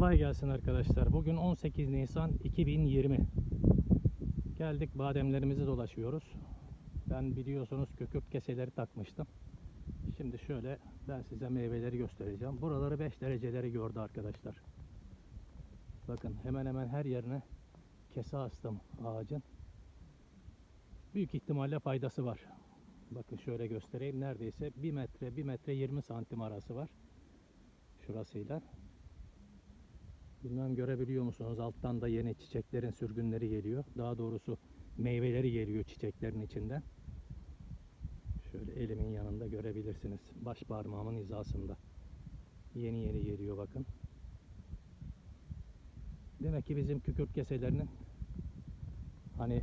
Kolay gelsin arkadaşlar. Bugün 18 Nisan 2020. Geldik bademlerimizi dolaşıyoruz. Ben biliyorsunuz kükürt keseleri takmıştım. Şimdi şöyle ben size meyveleri göstereceğim. Buraları 5 dereceleri gördü arkadaşlar. Bakın hemen hemen her yerine kese astım ağacın. Büyük ihtimalle faydası var. Bakın şöyle göstereyim. Neredeyse 1 metre 1 metre 20 santim arası var. Şurasıyla. Bilmem görebiliyor musunuz? Alttan da yeni çiçeklerin sürgünleri geliyor. Daha doğrusu meyveleri geliyor çiçeklerin içinden. Şöyle elimin yanında görebilirsiniz. Baş parmağımın hizasında. Yeni yeni geliyor bakın. Demek ki bizim kükürt keselerinin hani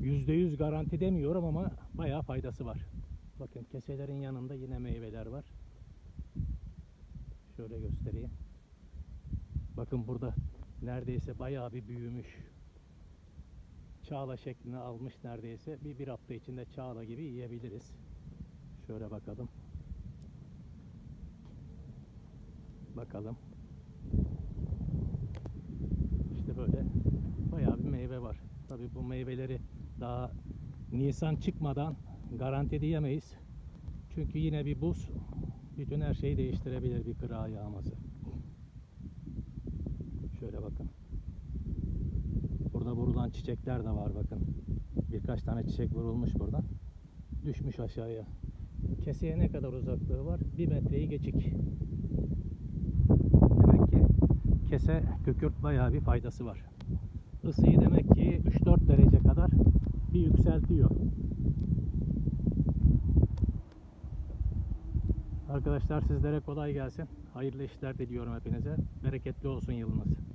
%100 garanti demiyorum ama bayağı faydası var. Bakın keselerin yanında yine meyveler var. Şöyle göstereyim. Bakın burada neredeyse bayağı bir büyümüş. Çağla şeklini almış neredeyse. Bir, bir hafta içinde çağla gibi yiyebiliriz. Şöyle bakalım. Bakalım. İşte böyle bayağı bir meyve var. Tabi bu meyveleri daha Nisan çıkmadan garanti diyemeyiz. Çünkü yine bir buz bütün her şeyi değiştirebilir bir kıra yağması. Şöyle bakın. Burada vurulan çiçekler de var bakın. Birkaç tane çiçek vurulmuş buradan. Düşmüş aşağıya. Keseye ne kadar uzaklığı var? Bir metreyi geçik. Demek ki kese kükürt bayağı bir faydası var. Isıyı demek ki 3-4 derece kadar bir yükseltiyor. Arkadaşlar sizlere kolay gelsin. Hayırlı işler diliyorum hepinize. Bereketli olsun yılınız.